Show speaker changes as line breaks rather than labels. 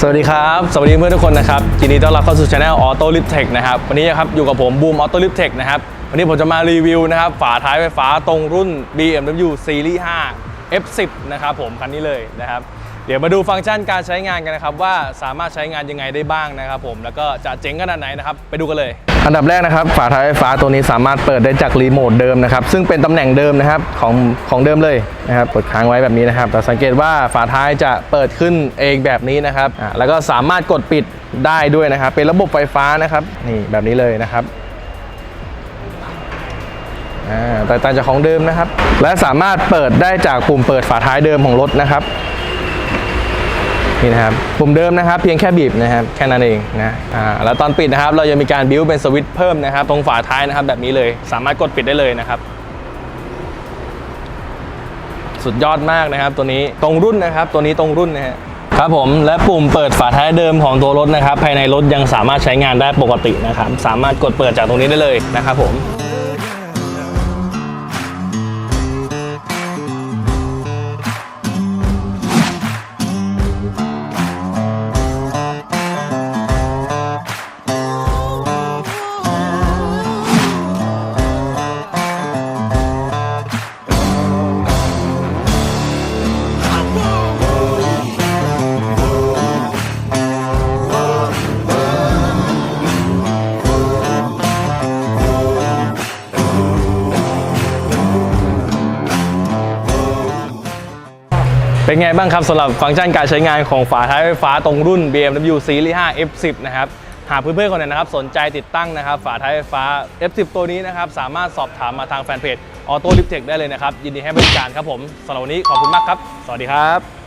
สวัสดีครับ สวัสดีเพื่อนทุกคนนะครับยินดีต้อนรับเข้าสู่ช anel Auto l i f t e c h นะครับ วันนี้นะครับอยู่กับผมบูม Auto l i f t e c h นะครับ วันนี้ผมจะมารีวิวนะครับ ฝาท้ายไฟฟ้าตรงรุ่น BMW Series 5 F10 นะครับผม คันนี้เลยนะครับ เดี๋ยวมาดูฟังก์ชันการใช้งานกันนะครับ ว่าสามารถใช้งานยังไงได้บ้างนะครับผมแล้วก็จะเจ๋งขนาดไหนนะครับ ไปดูกันเลย อันดับแรกนะครับ ฝาท้ายไฟฟ้าตัวนี้สามารถเปิดได้จากรีโมทเดิมนะครับ ซึ่งเป็นตำแหน่งเดิมนะครับของของเดิมเลยนะครับกดค้างไว้แบบนี้นะครับแต่สังเกตว่าฝาท้ายจะเปิดขึ้นเองแบบนี้นะครับแล้วก็สามารถกดปิดได้ด้วยนะครับ เป็นระบบไฟฟ้านะครับนี่แบบนี้เลยนะครับแตกต่างจากของเดิมนะครับ และสามารถเปิดได้จากปุ่มเปิดฝาท้ายเดิมของรถนะครับ นี่นะครับปุ่มเดิมนะครับเพียงแค่บีบนะครับแค่นั้นเองนะอ่าแล้วตอนปิดนะครับ เรายังมีการบิ้วเป็นสวิตช์เพิ่มนะครับ ตรงฝาท้ายนะครับแบบนี้เลย สามารถกดปิดได้เลยนะครับสุดยอดมากนะครับ ตัวนี้ตรงรุ่นนะครับ ตัวนี้ตรงรุ่นนะฮะครับผมและปุ่มเปิดฝาท้ายเดิมของตัวรถนะครับ ภายในรถยังสามารถใช้งานได้ปกตินะครับ สามารถกดเปิดจากตรงนี้ได้เลยนะครับผม เป็นไงบ้างครับสำหรับฟังก์ชันการใช้งานของฝาท้ายไฟฟ้าตรงรุ่น BMW Series 5 F10 นะครับหากเพื่อนๆคนไหนนะครับสนใจติดตั้งนะครับฝาท้ายไฟฟ้า F10 ตัวนี้นะครับสามารถสอบถามมาทางแฟนเพจ Auto l i f t e c h ได้เลยนะครับ ยินดีให้บริการครับผมสำหรับวันนี้ขอบคุณมากครับ สวัสดีครับ